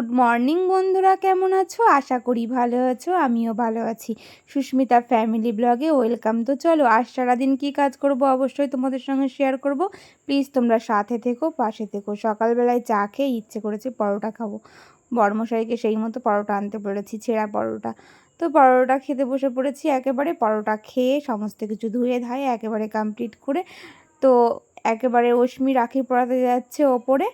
Good morning বন্ধুরা। কেমন আছো? আশা করি ভালো আছো, আমিও ভালো আছি। সুস্মিতা ফ্যামিলি ব্লগে ওয়েলকাম তো চলো, আজ সারাদিন কী কাজ করব অবশ্যই তোমাদের সঙ্গে শেয়ার করব। প্লিজ তোমরা সাথে থেকো, পাশে থেকো। সকালবেলায় চা খেয়ে ইচ্ছে করেছে পরোটা খাব। বর্মশাইকে সেই মতো পরোটা আনতে বলেছি, ছেঁড়া পরোটা। তো পরোটা খেতে বসে পড়েছি, একেবারে পরোটা খেয়ে সমস্ত কিছু ধুয়ে ধায়ে একেবারে কমপ্লিট করে। তো একেবারে অশ্মি রাখি পরাতে যাচ্ছে ওপরে।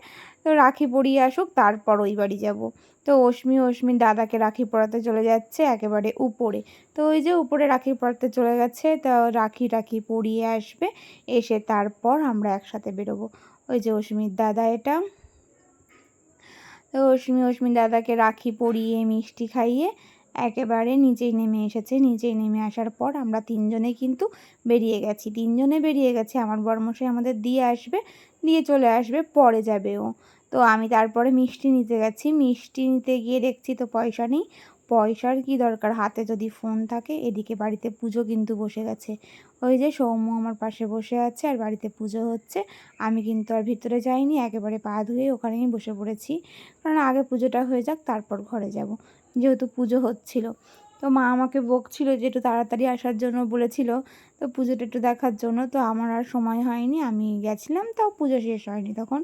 তো রাখি পরিয়ে আসুক, তারপর ওই বাড়ি যাব। তো অশ্মি অশ্মির দাদাকে রাখি পরাতে চলে যাচ্ছে একেবারে উপরে। তো ওই যে উপরে রাখি পরাতে চলে গেছে, তো রাখি রাখি পরিয়ে আসবে, এসে তারপর আমরা একসাথে বেরোবো। ওই যে অশ্মির দাদা এটা। তো অশ্মি অশ্মির দাদাকে রাখি পরিয়ে মিষ্টি খাইয়ে একেবারে নিচেই নেমে এসেছে। নিচেই নেমে আসার পর আমরা তিনজনে কিন্তু বেরিয়ে গেছি। তিনজনে বেরিয়ে গেছে, আমার বর্মশাই আমাদের দিয়ে আসবে, দিয়ে চলে আসবে, পরে যাবে ও। তো আমি তারপরে মিষ্টি নিতে গেছি। মিষ্টি নিতে গিয়ে দেখছি তো পয়সা নেই। পয়সার কি দরকার? হাতে যদি ফোন থাকে, এদিকে বাড়িতে পুজো কিন্তু বসে গেছে। ওই যে সৌম্য আমার পাশে বসে আছে আর বাড়িতে পুজো হচ্ছে। আমি কিন্তু আর ভিতরে যাইনি, একেবারে পা ধুয়ে ওখানেই বসে পড়েছি। কারণ আগে পুজোটা হয়ে যাক, তারপর ঘরে যাব। যেহেতু পুজো হচ্ছিল। তো মা আমাকে বকছিল যে একটু তাড়াতাড়ি আসার জন্য বলেছিল। তো পুজোটা একটু দেখার জন্য। তো আমার আর সময় হয়নি, আমি গেছিলাম, তাও পুজো শেষ হয়নি তখন।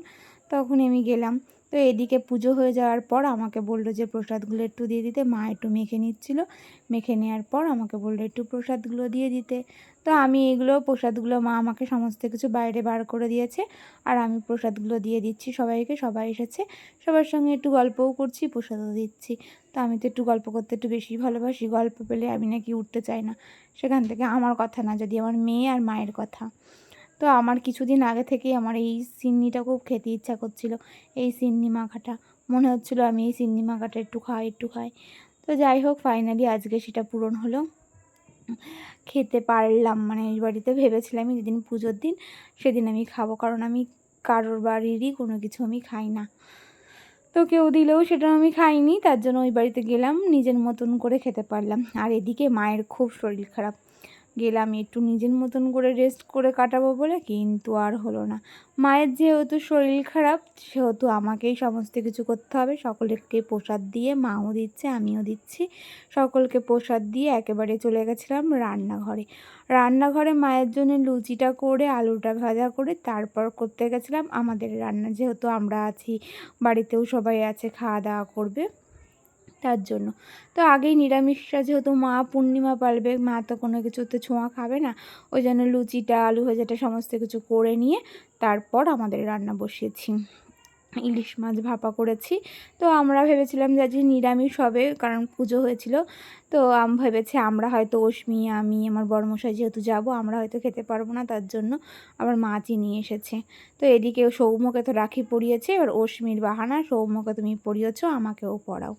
তখন আমি গেলাম। তো এদিকে পুজো হয়ে যাওয়ার পর আমাকে বলল যে প্রসাদগুলো একটু দিয়ে দিতে। মা একটু মেখে নিচ্ছিল। মেখে নেওয়ার পর আমাকে বলল একটু প্রসাদগুলো দিয়ে দিতে। তো আমি এগুলো, প্রসাদগুলো মা আমাকে সমস্ত কিছু বাইরে বার করে দিয়েছে আর আমি প্রসাদগুলো দিয়ে দিচ্ছি সবাইকে। সবাই এসেছে। সবার সঙ্গে একটু গল্পও করছি, প্রসাদও দিচ্ছি। তো আমি তো একটু গল্প করতে একটু বেশি ভালোবাসি। গল্প পেলে আমি নাকি উঠতে চাই না। সেখান থেকে আমার কথা না, যদি আমার মেয়ে আর মায়ের কথা। তো আমার কিছুদিন আগে থেকেই আমার এই সিন্নিটা খুব খেতে ইচ্ছা করছিল, এই সিন্নি মাখাটা। মনে হচ্ছিল আমি এই সিন্নি মাখাটা একটু খাই একটু খাই। তো যাই হোক ফাইনালি আজকে সেটা পূরণ হলো। খেতে পারলাম মানে এই বাড়িতে ভেবেছিলাম যেদিন পুজোর দিন সেদিন আমি খাব, কারণ আমি কারোর বাড়িরই কোনো কিছু আমি খাই না। তো কেউ দিলেও সেটা আমি খাইনি, তার জন্য ওই বাড়িতে গেলাম, নিজের মতন করে খেতে পারলাম। আর এদিকে মায়ের খুব শরীর খারাপ। গেলাম, একটু নিজের মতন করে রেস্ট করে কাটাবো বলে কিন্তু আর হলো না। মায়ের যেহেতু শরীর খারাপ, সেহেতু আমাকেই সমস্ত কিছু করতে হবে। সকলকে প্রসাদ দিয়ে মাও দিচ্ছে, আমিও দিচ্ছি। সকলকে প্রসাদ দিয়ে একেবারে চলে গেছিলাম রান্নাঘরে। রান্নাঘরে মায়ের জন্য লুচিটা করে, আলুটা ভাজা করে তারপর করতে গেছিলাম। আমাদের রান্না যেহেতু আমরা আছি, বাড়িতেও সবাই আছে খাওয়া দাওয়া করবে। তার জন্য। তো আগেই নিরামিষটা যেহেতু মা পূর্ণিমা পালবে, মা তো কোনো কিছুতে ছোঁয়া খাবে না। ওই জন্য লুচিটা আলু ভাজাটা সমস্ত কিছু করে নিয়ে তারপর আমাদের রান্না বসিয়েছি। ইলিশ মাছ ভাপা করেছি। তো আমরা ভেবেছিলাম যে আজকে নিরামিষ হবে, কারণ পুজো হয়েছিল। তো আমি ভেবেছি আমরা হয়তো অশ্মি আমি, আমার বড়মশাই যেহেতু যাব, আমরা হয়তো খেতে পারব না, তার জন্য আবার মাছই নিয়ে এসেছে। তো এদিকে সৌম্যকে তো রাখি পরিয়েছে, এবার অশ্মির বাহানা, সৌম্যকে তুমি পরিয়েছো, আমাকেও পড়াও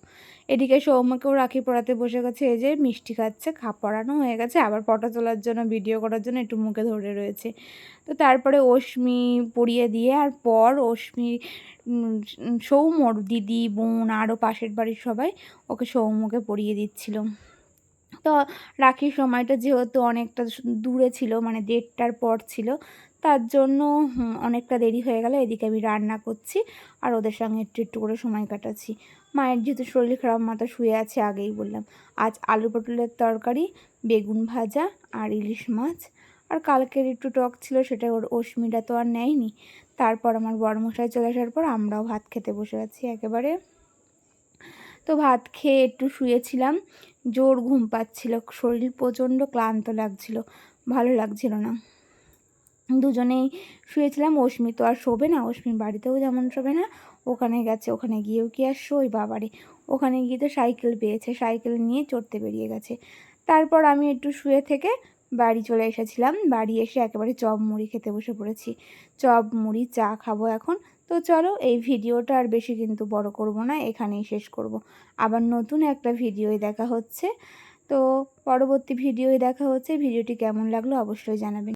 এদিকে সৌম্যকেও রাখি পড়াতে বসে গেছে, এই যে মিষ্টি খাচ্ছে, খা পড়ানো হয়ে গেছে, আবার ফটো তোলার জন্য, ভিডিও করার জন্য একটু মুখে ধরে রয়েছে। তো তারপরে অশ্মি পরিয়ে দিয়ে আর পর অশ্মি সৌম্যর দিদি, বোন, আরও পাশের বাড়ির সবাই ওকে সৌম্যকে পরিয়ে দিচ্ছিল। তো রাখির সময়টা যেহেতু অনেকটা দূরে ছিল মানে দেড়টার পর ছিল, তার জন্য অনেকটা দেরি হয়ে গেল। এদিকে আমি রান্না করছি আর ওদের সঙ্গে একটু একটু করে সময় কাটাচ্ছি। মায়ের যেহেতু শরীর খারাপ মাথা শুয়ে আছে আগেই বললাম। আজ আলু পটলের তরকারি, বেগুন ভাজা আর ইলিশ মাছ আর কালকের একটু টক ছিল সেটা ওর অশ্মিটা তো আর নেয়নি। তারপর আমার বড়মশাই চলে আসার পর আমরাও ভাত খেতে বসে আছি একেবারে। তো ভাত খেয়ে একটু শুয়েছিলাম, জোর ঘুম পাচ্ছিল, শরীর প্রচণ্ড ক্লান্ত লাগছিল, ভালো লাগছিল না। দুজনেই শুয়েছিলাম, অশ্মি তো আর শোবে না অশ্মি বাড়িতেও যেমন শোবে না, ওখানে গেছে, ওখানে গিয়েও কি আর শোয় বাবারে। ওখানে গিয়ে তো সাইকেল পেয়েছে, সাইকেল নিয়ে চড়তে বেরিয়ে গেছে। তারপর আমি একটু শুয়ে থেকে বাড়ি চলে এসেছিলাম। বাড়ি এসে একেবারে চপ মুড়ি খেতে বসে পড়েছি। চপ, মুড়ি, চা খাব এখন। তো চলো, এই ভিডিওটা আর বেশি কিন্তু বড় করব না, এখানেই শেষ করব। আবার নতুন একটা ভিডিওই দেখা হচ্ছে। তো পরবর্তী ভিডিওই দেখা হচ্ছে। ভিডিওটি কেমন লাগল অবশ্যই জানাবেন।